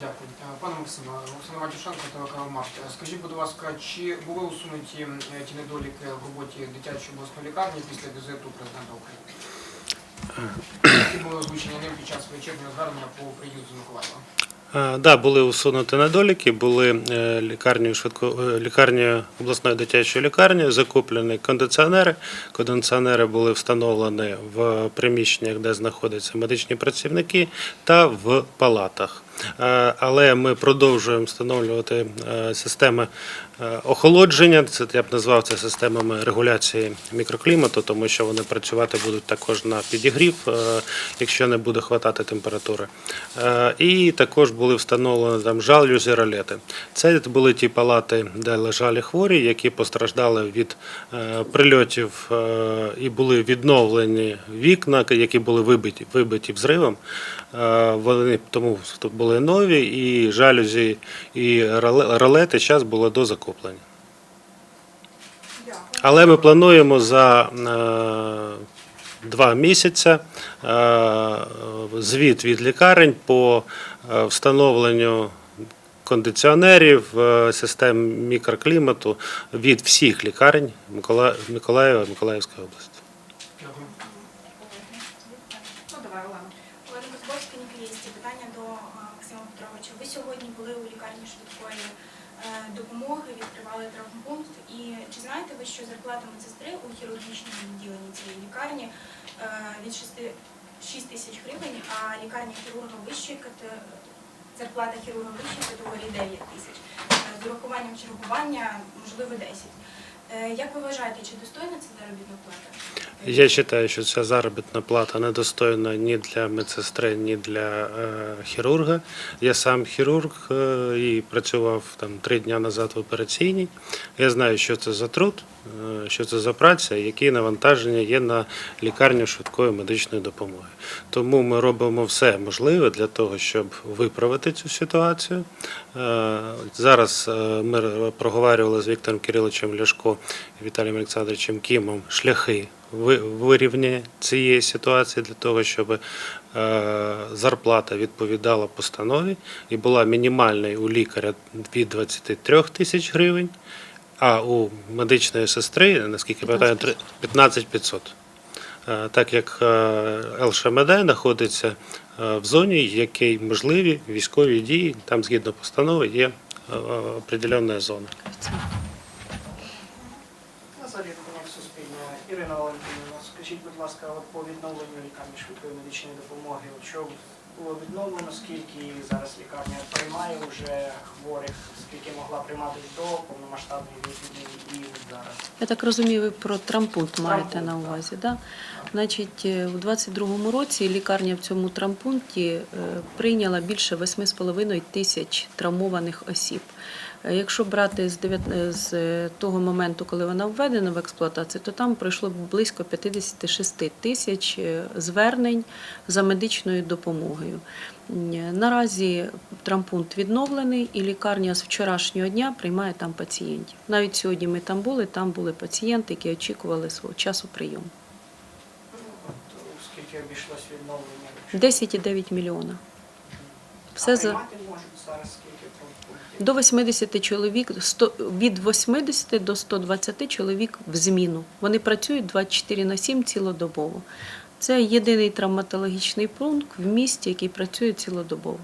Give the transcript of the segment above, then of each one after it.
Дякую. Е, Пане Максиме, Оксана Ватюшенко, телеканал Март. Е, Скажіть, будь ласка, чи були усунуті е, ті недоліки в роботі дитячої обласної лікарні після візиту президента України? Які були озвучені ним під час вечірнього звернення по приїзду з Миколаєва? Так, да, були усунуті недоліки, були лікарні лікарнею швидко лікарні лікарнею обласної дитячої лікарні, закуплені кондиціонери. Кондиціонери були встановлені в приміщеннях, де знаходяться медичні працівники, та в палатах. Е, Але ми продовжуємо встановлювати е, системи е, охолодження. Це я б назвав це системами регуляції мікроклімату, тому що вони працювати будуть також на підігрів, е, якщо не буде хватати температури. Е, І також були встановлені там жалюзі, ролети. Це були ті палати, де лежали хворі, які постраждали від е, прильотів е, і були відновлені вікна, які були вибиті, вибиті взривом. Е, Вони тому були нові, і жалюзі, і роле- ролети зараз були дозакуплені. Але ми плануємо за е, два місяці е, звіт від лікарень по е, встановленню кондиціонерів, систем мікроклімату від всіх лікарень Микола- Миколаєва Миколаївської області. Дякую. Ну, давай, Олена. Олена Козбовська, Ніколісті. Питання до а, Максима Петровича. Ви сьогодні були у лікарні швидкої е, допомоги, відкривали травмпункт. І чи знаєте ви, що зарплата медсестри у хірургічному відділенні цієї лікарні е, від 6, 6 тисяч гривень, а лікарня хірурга вищої зарплата хірурга вищої категорії 9 тисяч. Е, З урахуванням чергування, можливо, 10. Е, Як ви вважаєте, чи достойна ця заробітна плата? Я вважаю, що ця заробітна плата недостойна ні для медсестри, ні для е, хірурга. Я сам хірург е, і працював там три дні назад в операційній. Я знаю, що це за труд, що це за праця, які навантаження є на лікарню швидкої медичної допомоги. Тому ми робимо все можливе для того, щоб виправити цю ситуацію. Е, Зараз е, ми проговорювали з Віктором Кириловичем Ляшко і Віталієм Олександровичем Кімом шляхи вирівняння цієї ситуації для того, щоб е, зарплата відповідала постанові і була мінімальною у лікаря від 23 тисяч гривень, а у медичної сестри, наскільки пам'ятаю, три- 15 500. Е, Так як е, ЛШМД знаходиться е, в зоні, в якій можливі військові дії, там згідно постанови є определенна зона. Ірина Валентинівна, скажіть, будь ласка, по відновленню лікарні швидкої медичної допомоги, що було відновлено, скільки зараз лікарня приймає вже хворих, скільки могла приймати до повномасштабної війни і зараз? Я так розумію, ви про трампунт маєте Травмпункт, на так. увазі. Да? Значить, е, у 22-му році лікарня в цьому травмпункті е, прийняла більше 8,5 тисяч травмованих осіб. Е, Якщо брати з, 9, е, з е, того моменту, коли вона введена в експлуатацію, то там пройшло близько 56 тисяч звернень за медичною допомогою. Наразі травмпункт відновлений, і лікарня з вчорашнього дня приймає там пацієнтів. Навіть сьогодні ми там були, там були пацієнти, які очікували свого часу прийому. Скільки обійшлось відновлення? 10,9 мільйона. Все а за можуть зараз? До 80 чоловік, 100, від 80 до 120 чоловік в зміну. Вони працюють 24 на 7 цілодобово. Це єдиний травматологічний пункт в місті, який працює цілодобово.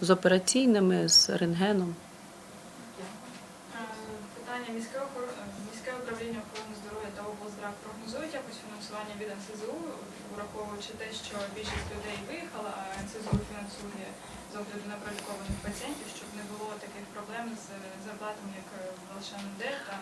З операційними, з рентгеном. Е, Питання міське, міське управління охорони здоров'я та облздрав прогнозують якось фінансування від НСЗУ, враховуючи те, що більшість людей виїхала, а НСЗУ фінансує з огляду на пролікованих пацієнтів, щоб не було таких проблем з зарплатами, як е, в ЛШНД та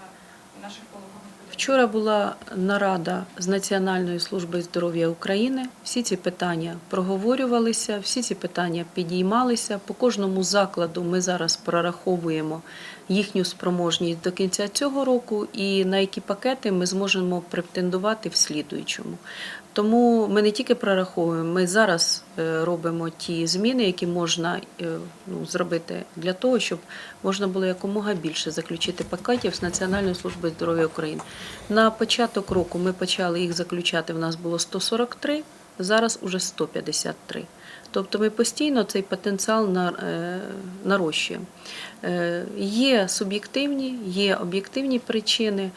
наших пологових. Вчора була нарада з Національної служби здоров'я України. Всі ці питання проговорювалися, всі ці питання підіймалися. По кожному закладу ми зараз прораховуємо їхню спроможність до кінця цього року і на які пакети ми зможемо претендувати в слідуючому. Тому ми не тільки прораховуємо, ми зараз е, робимо ті зміни, які можна е, ну, зробити для того, щоб можна було якомога більше заключити пакетів з Національної служби здоров'я України. На початок року ми почали їх заключати. В нас було 143, зараз уже 153. Тобто ми постійно цей потенціал е, нарощуємо. Є суб'єктивні, є об'єктивні причини.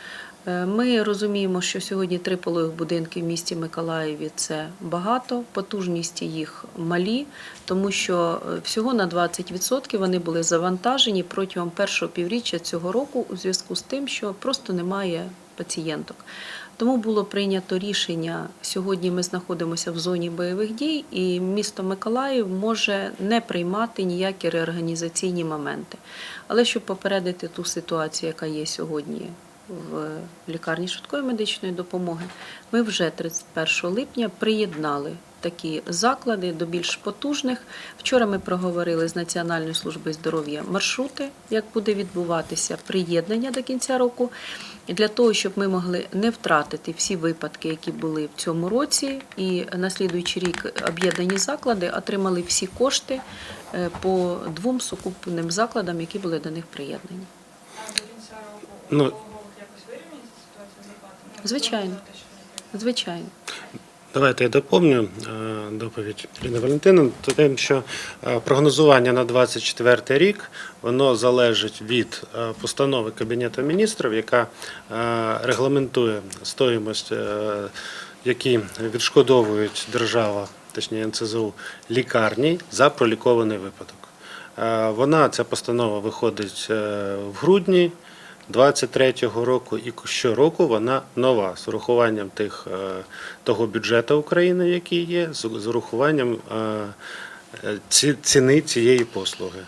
Е, Ми розуміємо, що сьогодні три пологих будинки в місті Миколаєві це багато, потужності їх малі, тому що е, всього на 20% вони були завантажені протягом першого півріччя цього року у зв'язку з тим, що просто немає пацієнток. Тому було прийнято рішення. Сьогодні ми знаходимося в зоні бойових дій, і місто Миколаїв може не приймати ніякі реорганізаційні моменти. Але щоб попередити ту ситуацію, яка є сьогодні в лікарні швидкої медичної допомоги, ми вже 31 липня приєднали такі заклади до більш потужних. Вчора ми проговорили з Національною службою здоров'я маршрути, як буде відбуватися приєднання до кінця року. Для того, щоб ми могли не втратити всі випадки, які були в цьому році, і на слідуючий рік об'єднані заклади отримали всі кошти е, по двом сукупним закладам, які були до них приєднані. Ну, ну, якось вирівняється ситуація з зарплатами? Ну, Звичайно. Звичайно. Давайте я доповню е, доповідь Ірини Валентини, тим, що е, прогнозування на 24 рік воно залежить від е, постанови Кабінету міністрів, яка регламентує стоїмость, які відшкодовують держава, точніше НЦЗУ, лікарні за пролікований випадок. Вона, ця постанова виходить в грудні. 23-го року і щороку вона нова з урахуванням тих, е, того бюджету України, який є, з урахуванням е, ці- ціни цієї послуги.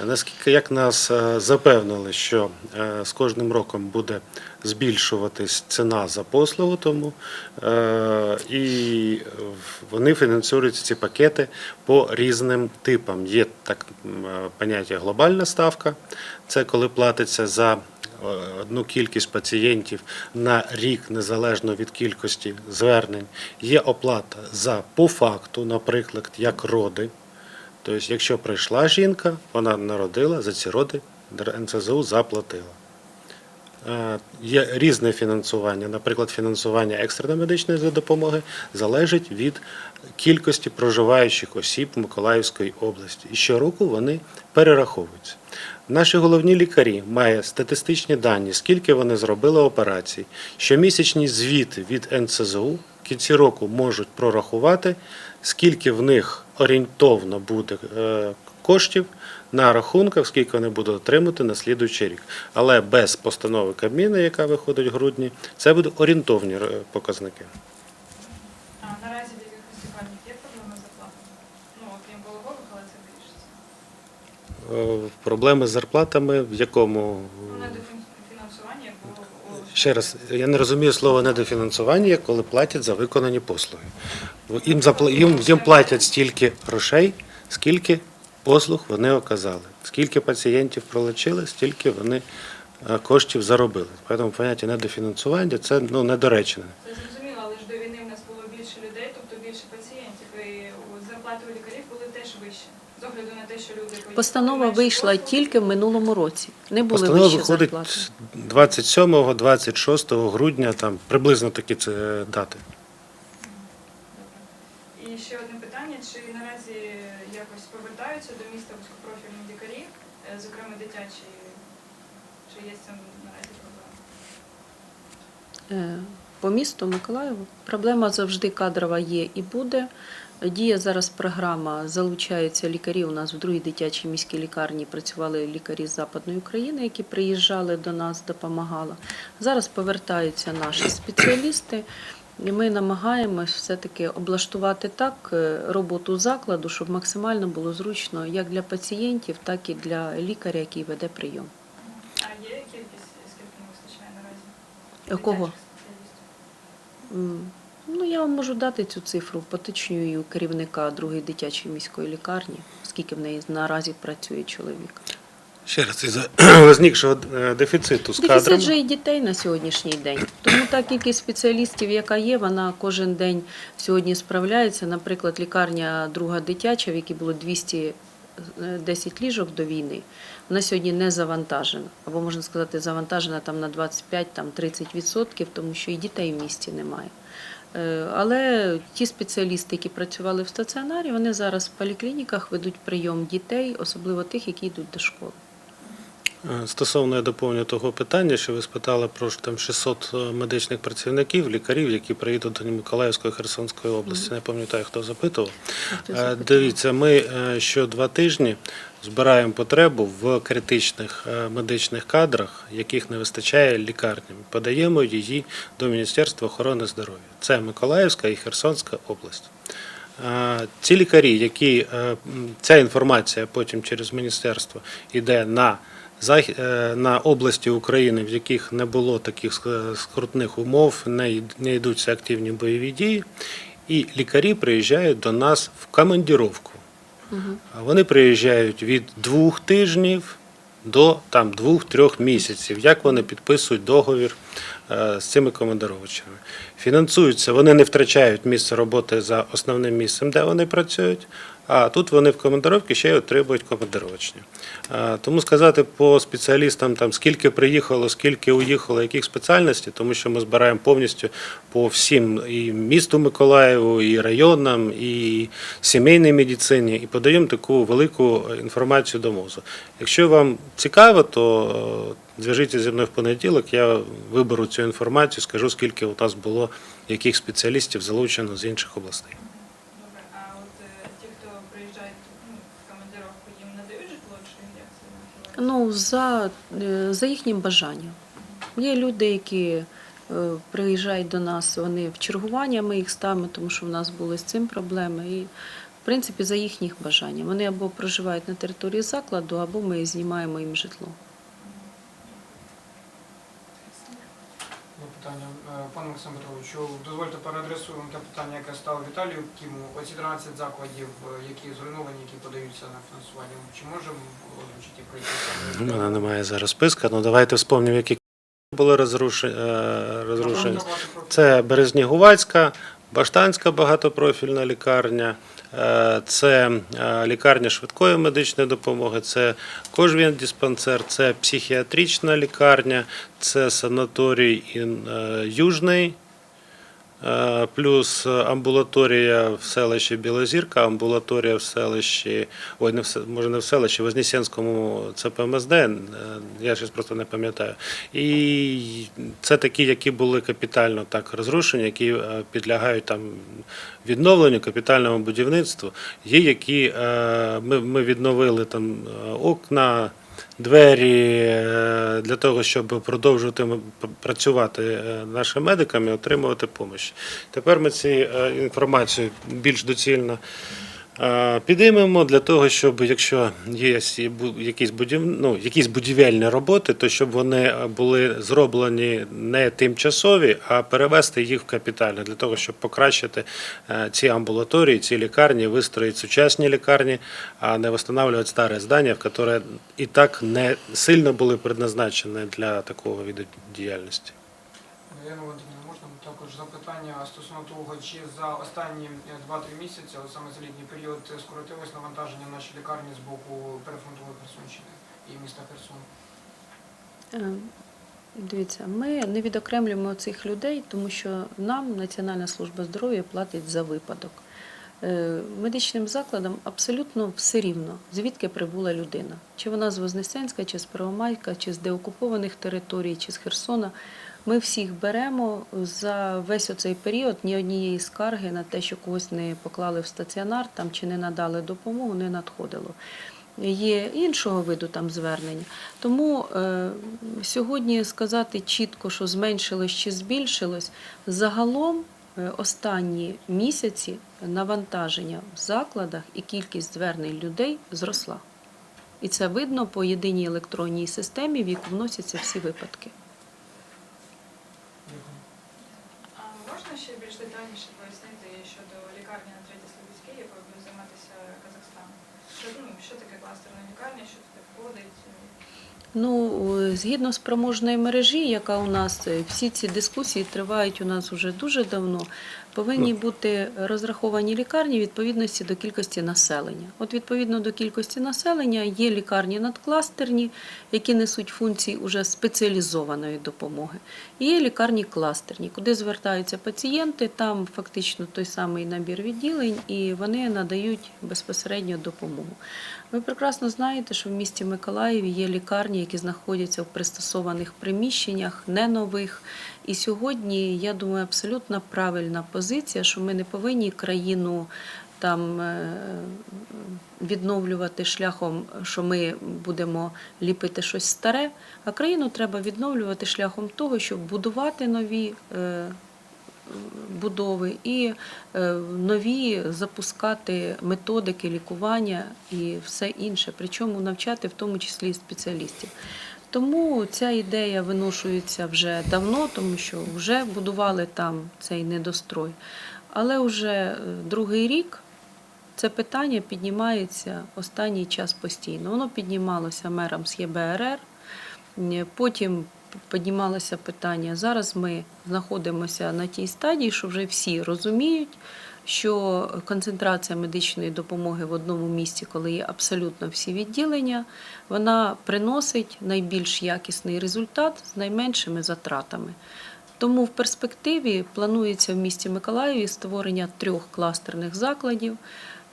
Е, Наскільки як нас запевнили, що з кожним роком буде збільшуватись ціна за послугу, тому і вони фінансують ці пакети по різним типам. Є так поняття глобальна ставка, це коли платиться за одну кількість пацієнтів на рік незалежно від кількості звернень. Є оплата за по факту, наприклад, як роди. Тобто, якщо прийшла жінка, вона народила, за ці роди НСЗУ заплатила. Е, Є різне фінансування. Наприклад, фінансування екстреної медичної допомоги залежить від кількості проживаючих осіб в Миколаївській області. І щороку вони перераховуються. Наші головні лікарі мають статистичні дані, скільки вони зробили операцій. Щомісячні звіти від НСЗУ в кінці року можуть прорахувати, скільки в них орієнтовно буде е, коштів на рахунках, скільки вони будуть отримати на слідуючий рік. Але без постанови Кабміну, яка виходить в грудні, це будуть орієнтовні е, показники. А наразі в якихось лікарнях є проблеми з зарплатами? Ну, окрім пологових, але це вирішиться. Е, Проблеми з зарплатами в якому ще раз я не розумію слово недофінансування, коли платять за виконані послуги. Їм запла- їм, їм платять стільки грошей, скільки послуг вони оказали. Скільки пацієнтів пролечили, стільки вони е, коштів заробили. Тому поняття недофінансування це ну недоречне. Це зрозуміло, але ж до війни в нас було більше людей, тобто більше пацієнтів, і у- зарплати у лікарів були теж вищі. З огляду на те, що люди поїхали Постанова вийшла тільки в минулому році. Не були Постанова вищі виходить зарплати. 27-26 грудня, там приблизно такі це дати. І ще одне питання: чи наразі якось повертаються до міста вузькопрофільні лікарі, е, зокрема дитячі, чи є з цим наразі проблема? Е, По місту Миколаєву проблема завжди кадрова є і буде. Діє зараз програма, залучаються лікарі. У нас в другій дитячій міській лікарні працювали лікарі з Западної України, які приїжджали до нас, допомагали. Зараз повертаються наші спеціалісти. І ми намагаємось все-таки облаштувати так е, роботу закладу, щоб максимально було зручно як для пацієнтів, так і для лікаря, який веде прийом. А є кількість, скільки не вистачає наразі? Кого? Спеціалістів? Ну, я вам можу дати цю цифру, поточнюю керівника другої дитячої міської лікарні, скільки в неї наразі працює чоловік. Ще раз із возникшого е, дефіциту з Дефіцит кадрами. же і дітей на сьогоднішній день. Тому та кількість спеціалістів, яка є, вона кожен день сьогодні справляється. Наприклад, лікарня друга дитяча, в якій було 210 ліжок до війни, вона сьогодні не завантажена. Або можна сказати, завантажена там на 25-30%, тому що і дітей в місті немає. Е, Але ті спеціалісти, які працювали в стаціонарі, вони зараз в поліклініках ведуть прийом дітей, особливо тих, які йдуть до школи. Е, Стосовно я доповню того питання, що ви спитали про там 600 медичних працівників, лікарів, які приїдуть до Миколаївської Херсонської області. Не пам'ятаю, хто запитував. Хто Е. Дивіться, ми е, що два тижні збираємо потребу в критичних е, медичних кадрах, яких не вистачає лікарням. Подаємо її до Міністерства охорони здоров'я. Це Миколаївська і Херсонська область. Е, Ці лікарі, які е, ця інформація потім через міністерство йде на е, на області України, в яких не було таких скрутних умов, не йдуться активні бойові дії, і лікарі приїжджають до нас в командіровку. А Вони приїжджають від двох тижнів до там двох-трьох місяців. Як вони підписують договір е, з цими командировочами? Фінансуються, вони не втрачають місце роботи за основним місцем, де вони працюють. А тут вони в командировці ще й отримують командировочні. Тому сказати по спеціалістам, там скільки приїхало, скільки уїхало, яких спеціальностей, тому що ми збираємо повністю по всім і місту Миколаєву, і районам, і сімейній медицині, і подаємо таку велику інформацію до МОЗу. Якщо вам цікаво, то е, зв'яжіться зі мною в понеділок, я виберу цю інформацію, скажу, скільки у нас було яких спеціалістів залучено з інших областей. Добре, а от е, ті, хто приїжджають ну, в командировку, їм надають житло, чи це? Ну, за, е, за їхнім бажанням. Є люди, які е, приїжджають до нас, вони в чергування, ми їх ставимо, тому що в нас були з цим проблеми. І, в принципі, за їхніх бажанням. Вони або проживають на території закладу, або ми знімаємо їм житло. Є питання. Е, Пане Максим Петровичу, дозвольте переадресуємо те питання, яке стало Віталію Кіму. Оці 13 закладів, е, які зруйновані, які подаються на фінансування. Чи можемо озвучити пройти? У мене немає зараз списка, але давайте вспомнимо, які були розрушені. розрушені. Це Березнігувацька, Баштанська багатопрофільна лікарня, е, це е, лікарня швидкої медичної допомоги, це кожвін-диспансер, це психіатрична лікарня, це санаторій е, Южний. Е, Плюс амбулаторія в селищі Білозірка, амбулаторія в селищі, ой, не в, може не в селищі, в Вознесенському ЦПМСД, е, я щось просто не пам'ятаю. І це такі, які були капітально так розрушені, які е, підлягають там відновленню, капітальному будівництву. Є які ми, ми відновили там окна. Двері е, для того, щоб продовжувати працювати нашим нашими медиками, отримувати допомогу. Тепер ми цю е, інформацію більш доцільно е, підіймемо для того, щоб якщо є якісь будів... ну, якісь будівельні роботи, то щоб вони е, були зроблені не тимчасові, а перевести їх в капітальне для того, щоб покращити е, ці амбулаторії, ці лікарні, вистроїти сучасні лікарні, а не встановлювати старе здання, в яке і так не сильно були предназначені для такого виду діяльності. Також запитання стосовно того, чи за останні е, 2-3 місяці, але саме за літній період, е, скоротилось навантаження в нашій лікарні з боку перефронтової Херсонщини і міста Херсон? Е, Дивіться, ми не відокремлюємо цих людей, тому що нам Національна служба здоров'я платить за випадок. Е, Медичним закладам абсолютно все рівно, звідки прибула людина. Чи вона з Вознесенська, чи з Первомайка, чи з деокупованих територій, чи з Херсона. Ми всіх беремо за весь оцей період ні однієї скарги на те, що когось не поклали в стаціонар там, чи не надали допомогу, не надходило. Є іншого виду там звернення. Тому е, сьогодні сказати чітко, що зменшилось чи збільшилось, загалом е, останні місяці навантаження в закладах і кількість звернень людей зросла. І це видно по єдиній електронній системі, в яку вносяться всі випадки. Дякую. А можна ще більш детальніше пояснити щодо лікарні на третій Слобідській, якою буде займатися Казахстан? Що, ну, що таке кластерна лікарня, що туди входить? Ну, е, згідно спроможної мережі, яка у нас, е, всі ці дискусії тривають у нас вже дуже давно. Повинні бути розраховані лікарні відповідності до кількості населення. От відповідно до кількості населення є лікарні надкластерні, які несуть функції уже спеціалізованої допомоги. І є лікарні кластерні, куди звертаються пацієнти, там фактично той самий набір відділень, і вони надають безпосередньо допомогу. Ви прекрасно знаєте, що в місті Миколаєві є лікарні, які знаходяться в пристосованих приміщеннях, не нових. І сьогодні, я думаю, абсолютно правильна позиція, що ми не повинні країну там е, відновлювати шляхом, що ми будемо ліпити щось старе, а країну треба відновлювати шляхом того, щоб будувати нові. Будови і е, нові запускати методики лікування і все інше, причому навчати в тому числі спеціалістів. Тому ця ідея виношується вже давно, тому що вже будували там цей недострой. Але вже е, другий рік це питання піднімається останній час постійно. Воно піднімалося мером з ЄБРР, потім піднімалося питання. Зараз ми знаходимося на тій стадії, що вже всі розуміють, що концентрація медичної допомоги в одному місці, коли є абсолютно всі відділення, вона приносить найбільш якісний результат з найменшими затратами. Тому в перспективі планується в місті Миколаєві створення трьох кластерних закладів.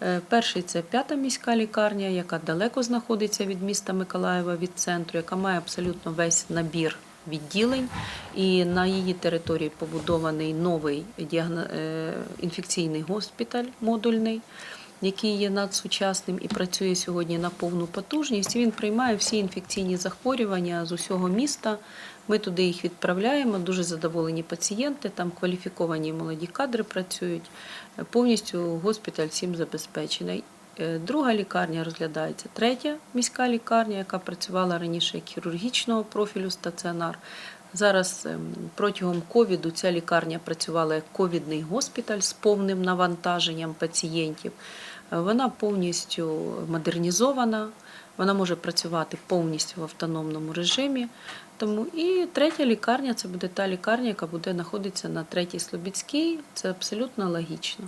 Е, Перший це п'ята міська лікарня, яка далеко знаходиться від міста Миколаєва, від центру, яка має абсолютно весь набір відділень, і на її території побудований новий е, інфекційний госпіталь модульний. Який є надсучасним і працює сьогодні на повну потужність. Він приймає всі інфекційні захворювання з усього міста. Ми туди їх відправляємо. Дуже задоволені пацієнти. Там кваліфіковані молоді кадри працюють. Повністю госпіталь всім забезпечений. Е, Друга лікарня розглядається. Третя міська лікарня, яка працювала раніше як хірургічного профілю стаціонар. Зараз ем, протягом ковіду ця лікарня працювала як ковідний госпіталь з повним навантаженням пацієнтів. Е, Вона повністю модернізована, вона може працювати повністю в автономному режимі. Тому і третя лікарня це буде та лікарня, яка буде знаходитися на третій Слобідській. Це абсолютно логічно.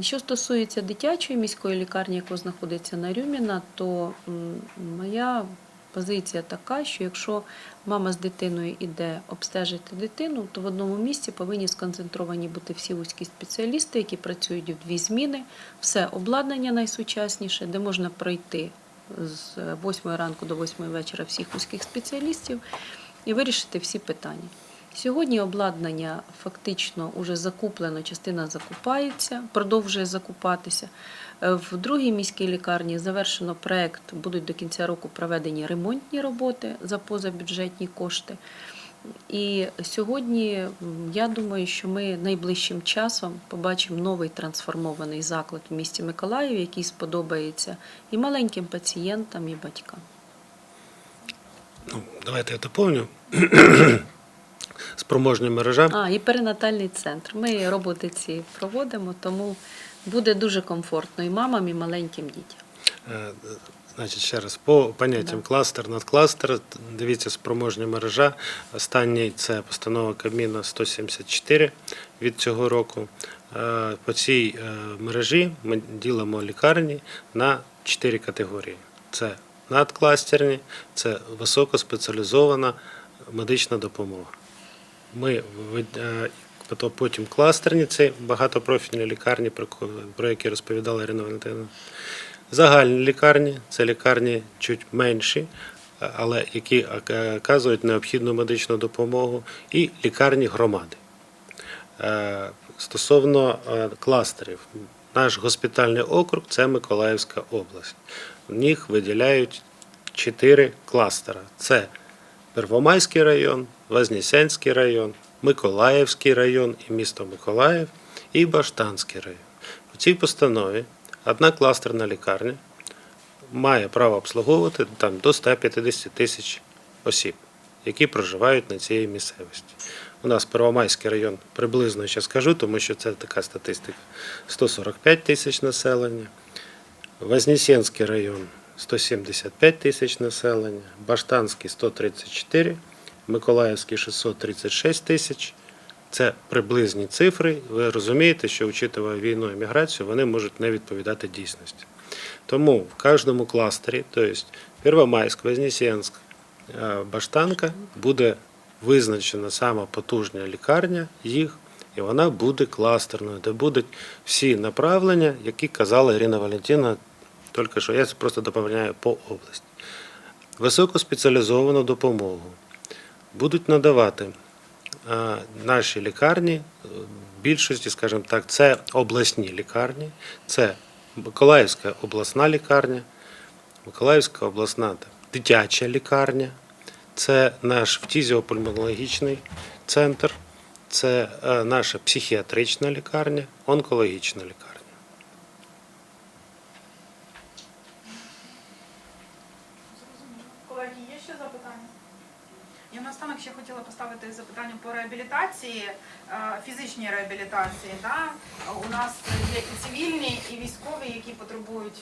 Що стосується дитячої міської лікарні, яка знаходиться на Рюміна, то моя позиція така, що якщо мама з дитиною іде обстежити дитину, то в одному місці повинні сконцентровані бути всі вузькі спеціалісти, які працюють в дві зміни, все обладнання найсучасніше, де можна пройти з 8 ранку до 8 вечора всіх вузьких спеціалістів і вирішити всі питання. Сьогодні обладнання фактично вже закуплено, частина закупається, продовжує закупатися. Е, В другій міській лікарні завершено проект, будуть до кінця року проведені ремонтні роботи за позабюджетні кошти. І сьогодні я думаю, що ми найближчим часом побачимо новий трансформований заклад в місті Миколаїв, який сподобається і маленьким пацієнтам, і батькам. Ну, давайте я доповню. Спроможні мережа. А, і перинатальний центр. Ми роботи ці проводимо, тому буде дуже комфортно і мамам, і маленьким дітям. Е, Значить, ще раз, по поняттям кластер, надкластер, дивіться, спроможня мережа. Останній це постанова Кабміна 174 від цього року. Е, По цій е, мережі ми ділимо лікарні на чотири категорії: це надкластерні, це високоспеціалізована медична допомога. Ми е, потім кластерні, це багатопрофільні лікарні, про які розповідала Ірина Валентинівна. Загальні лікарні це лікарні чуть менші, але які ока- оказують необхідну медичну допомогу, і лікарні громади. Е, Стосовно е, кластерів, наш госпітальний округ це Миколаївська область. В них виділяють чотири кластера: це Первомайський район, Вознесенський район, Миколаївський район і місто Миколаїв і Баштанський район. У цій постанові одна кластерна лікарня має право обслуговувати там до 150 тисяч осіб, які проживають на цій місцевості. У нас Первомайський район приблизно ще скажу, тому що це така статистика: 145 тисяч населення. Вознесенський район 175 тисяч населення, Баштанський 134, Миколаївський 636 тисяч. Це приблизні цифри. Ви розумієте, що учитывая війну і міграцію, вони можуть не відповідати дійсності. Тому в кожному кластері, тобто Первомайськ, Вознесенськ, е, Баштанка, буде визначена сама потужна лікарня їх, і вона буде кластерною, де будуть всі направлення, які казала Ірина Валентина тільки що. Я просто доповняю по області. Високоспеціалізовану допомогу будуть надавати е, наші лікарні, більшості, скажімо так, це обласні лікарні, це Миколаївська обласна лікарня, Миколаївська обласна дитяча лікарня, це наш фтізіопульмонологічний центр, це е, наша психіатрична лікарня, онкологічна лікарня. Колеги, є ще запитання? Я наостанок ще хотіла поставити запитання по реабілітації, е, фізичній реабілітації. Да? У нас є і цивільні, і військові, які потребують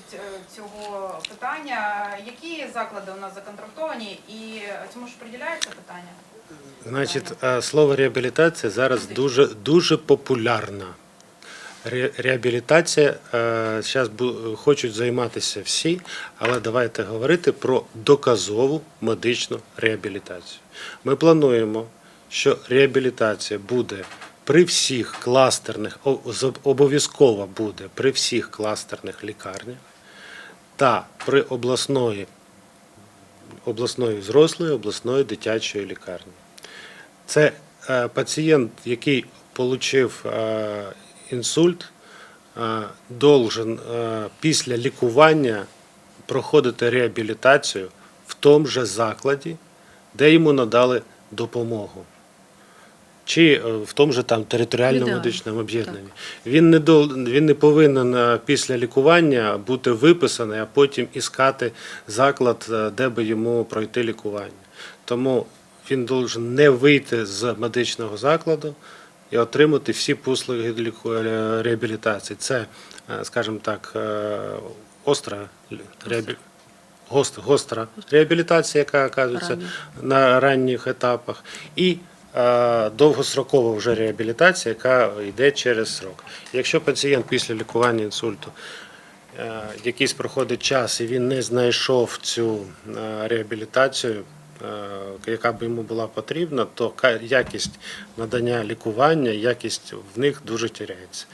цього питання. Які заклади у нас законтрактовані і цьому ж приділяється питання? Значить, е, слово реабілітація зараз дуже, дуже популярна. Реабілітація зараз хочуть займатися всі, але давайте говорити про доказову медичну реабілітацію. Ми плануємо, що реабілітація буде при всіх кластерних, обов'язково буде при всіх кластерних лікарнях та при обласної, обласної взрослої, обласної дитячої лікарні. Це е, пацієнт, який отримав інсульт, е, должен е, після лікування проходити реабілітацію в тому же закладі, де йому надали допомогу. Чи е, в тому же там територіальному Ідеально, медичному об'єднанні. Він не до він не повинен е, після лікування бути виписаний, а потім іскати заклад, е, де би йому пройти лікування. Тому він должен не вийти з медичного закладу і отримати всі послуги реабілітації. Це, скажімо так, остра реабі- гост- гостра реабілітація, яка оказується Рання. на ранніх етапах, і довгострокова вже реабілітація, яка йде через срок. Якщо пацієнт після лікування інсульту е, якийсь проходить час і він не знайшов цю е, реабілітацію, е, яка б йому була потрібна, то якість надання лікування, якість в них дуже тіряється.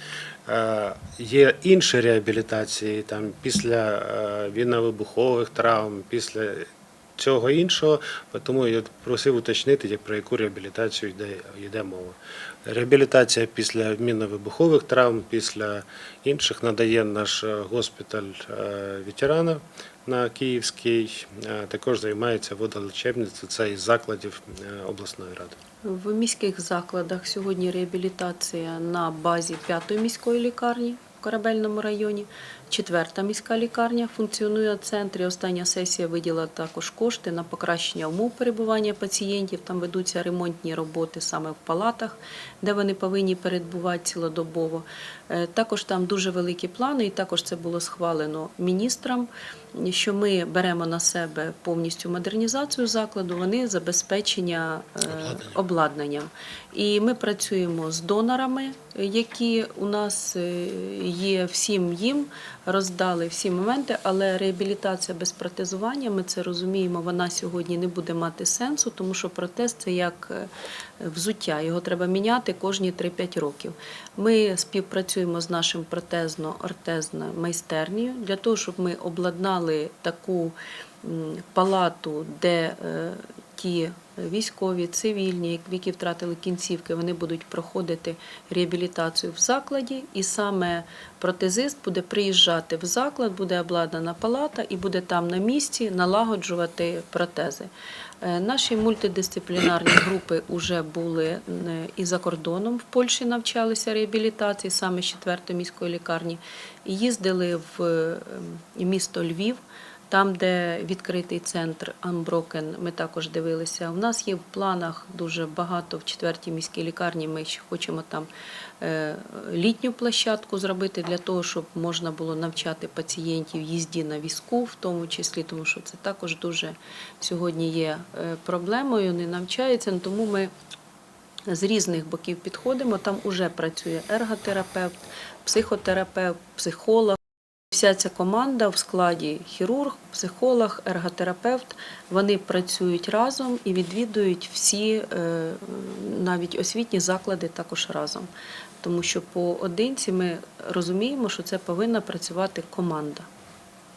Е, Є інші реабілітації там, після е, війно-вибухових травм, після цього іншого, тому я просив уточнити, про яку реабілітацію йде, йде мова. Реабілітація після мінно-вибухових травм, після інших надає наш е, госпіталь е, ветерана на Київський, е, також займається водолечебниця, це із закладів обласної ради. В міських закладах сьогодні реабілітація на базі п'ятої міської лікарні в Корабельному районі. Четверта міська лікарня функціонує в центрі. Остання сесія виділа також кошти на покращення умов перебування пацієнтів. Там ведуться ремонтні роботи саме в палатах, де вони повинні перебувати цілодобово. Е, Також там дуже великі плани, і також це було схвалено міністром, що ми беремо на себе повністю модернізацію закладу, вони забезпечення е, Обладнанням. обладнанням. І ми працюємо з донорами, які у нас е, є всім їм, роздали всі моменти, але реабілітація без протезування, ми це розуміємо, вона сьогодні не буде мати сенсу, тому що протез це як е, взуття, його треба міняти кожні 3-5 років. Ми співпрацюємо з нашим протезно-ортезною майстернею для того, щоб ми обладнали таку палату, де е, ті військові, цивільні, які втратили кінцівки, вони будуть проходити реабілітацію в закладі, і саме протезист буде приїжджати в заклад, буде обладнана палата і буде там на місці налагоджувати протези. Е, Наші мультидисциплінарні групи вже були е, і за кордоном в Польщі навчалися реабілітації, саме з 4 міської лікарні, і їздили в е, місто Львів. Там, де відкритий центр Unbroken, ми також дивилися. У нас є в планах дуже багато в четвертій міській лікарні. Ми ще хочемо там е, літню площадку зробити для того, щоб можна було навчати пацієнтів їзді на візку, в тому числі, тому що це також дуже сьогодні є е, проблемою. Не навчаються, тому ми з різних боків підходимо. Там уже працює ерготерапевт, психотерапевт, психолог. Вся ця команда в складі хірург, психолог, ерготерапевт. Вони працюють разом і відвідують всі е, навіть освітні заклади також разом. Тому що поодинці ми розуміємо, що це повинна працювати команда.